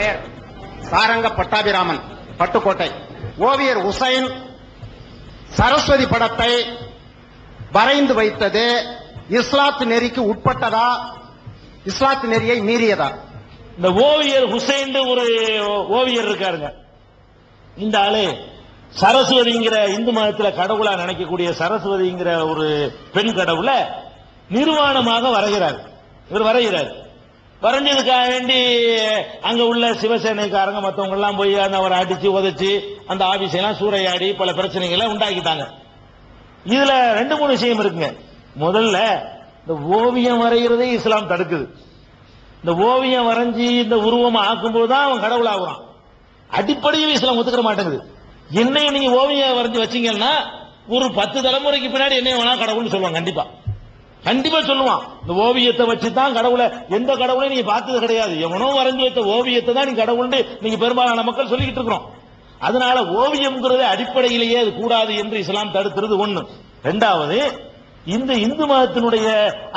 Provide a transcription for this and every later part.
பெயர் சாரங்க பட்டாபிராமன் பட்டுக்கோட்டை. ஓவியர் உசைன் சரஸ்வதி படத்தை வரைந்து வைத்தது இஸ்லாத்து நெறிக்கு உட்பட்டதா? இஸ்லாத்து நெறியை மீறியதா? இந்த ஓவியர் ஹுசைன் ஒரு ஓவியர் இருக்காருங்க. இந்த ஆளு சரஸ்வதிங்கிற இந்து மதத்தில் கடவுளா நினைக்கக்கூடிய சரஸ்வதிங்கிற ஒரு பெண் கடவுளை நிர்வாணமாக வரைகிறார். இவர் வரைகிறார். வரைஞ்சதுக்காக வேண்டி அங்க உள்ள சிவசேனைக்காரங்க மத்தவங்க எல்லாம் போய் அந்த அவரை அடிச்சு உதைச்சு அந்த ஆபீஸ் எல்லாம் சூறையாடி பல பிரச்சனைகளை உண்டாக்கிட்டாங்க. இதுல ரெண்டு மூணு விஷயம் இருக்குங்க. முதல்ல இந்த ஓவியம் வரைகிறதே இஸ்லாம் தடுக்குது. இந்த ஓவியம் வரைஞ்சி இந்த உருவம் ஆக்கும்போது தான் அவன் கடவுள் ஆகுறான் அடிப்படையில் இஸ்லாம் ஒத்துக்கிற மாட்டேங்குது. என்னையும் நீங்க ஓவியம் வரைஞ்சு வச்சீங்கன்னா ஒரு பத்து தலைமுறைக்கு பின்னாடி என்னைய வேணா கடவுள்னு சொல்லுவான் கண்டிப்பா. கண்டிப்பா சொல்லுவான். இந்த ஓவியத்தை வச்சு தான் கடவுளை எந்த கடவுளையும் நீங்க பார்த்தது கிடையாது. எவனோ வரைஞ்சு வைத்த ஓவியத்தை தான் நீ கடவுள்னு நீங்க பெரும்பாலான மக்கள் சொல்லிக்கிட்டு இருக்கிறோம். அதனால ஓவியம்ங்கிறது அடிப்படையிலேயே அது கூடாது என்று இஸ்லாம் தடுக்கிறது ஒண்ணு. ரெண்டாவது இந்த இந்து மதத்தினுடைய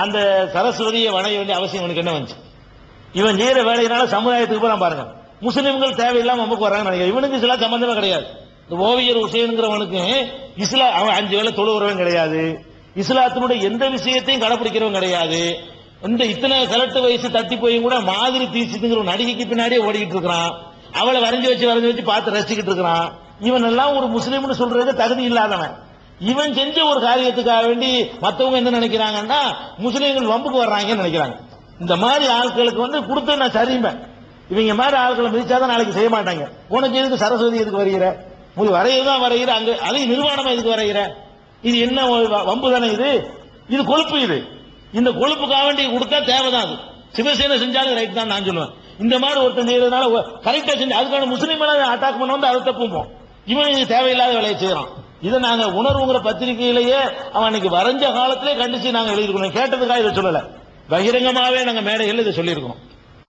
அந்த சரஸ்வதியை வணைய வேண்டிய அவசியம் உனக்கு என்ன வந்துச்சு? இவன் செய்யற வேலையினால சமுதாயத்துக்கு போறான் பாருங்க. முஸ்லிம்கள் தேவையில்லாம நமக்கு வராங்க நினைக்கிறேன். இவனுக்கு சில சம்பந்தமே கிடையாது. இந்த ஓவியர் உசேனுங்கிறவனுக்கு இஸ்லாம் அவன் அஞ்சு வேலை தொழுகிறவன் கிடையாது. இஸ்லாத்தினுடைய எந்த விஷயத்தையும் கடைபிடிக்கிறவன் கிடையாது. இந்த இத்தனை கலட்டு வயசு தட்டி போய் கூட மாதிரி தீசிதுங்கிற ஒரு நடிகைக்கு பின்னாடியே ஓடிக்கிட்டு இருக்கிறான். அவளை வரைஞ்சி வச்சு வரைஞ்சி வச்சு பார்த்து ரசிச்சுக்கிட்டு இருக்கிறான். இவன் எல்லாம் ஒரு முஸ்லீம்னு சொல்றது தகுதி இல்லாதவன். இவன் செஞ்ச ஒரு காரியத்துக்காக வேண்டி மற்றவங்க என்ன நினைக்கிறாங்கன்னா முஸ்லீம்கள் வம்புக்கு வர்றாங்கன்னு நினைக்கிறாங்க. இந்த மாதிரி ஆட்களுக்கு வந்து கொடுத்து நான் சரிம்பேன் இவங்க மாதிரி ஆட்களை மிதிச்சாதான் நாளைக்கு செய்ய மாட்டாங்க. உனக்கு எதுக்கு சரஸ்வதி எதுக்கு வருகிற முடி வரையதான் வரைகிற அங்க அதையும் நிர்வாணமா எதுக்கு வரைகிற இது என்ன வம்பு தானே இது? இது கொழுப்பு இது. இந்த கொழுப்புக்காக வேண்டி கொடுத்தா தேவைதான் அது. சிவசேனை செஞ்சாலும் ரைட் தான் நான் சொல்லுவேன். இந்த மாதிரி ஒருத்தன் செய்யறதுனால கரெக்டா செஞ்சு அதுக்கான முஸ்லீம் அட்டாக் பண்ண வந்து அதை தப்புப்போம் இவன் இது தேவையில்லாத வேலையை செய்யறான். இதை நாங்க உணர்வுங்கிற பத்திரிகையிலேயே அவன் அன்னைக்கு வரைஞ்ச காலத்திலே கண்டிச்சு நாங்க எழுதிருக்கோம் கேட்டதுக்காக இதை சொல்லல. பகிரங்கமாவே நாங்க மேடைகள் இதை சொல்லியிருக்கோம்.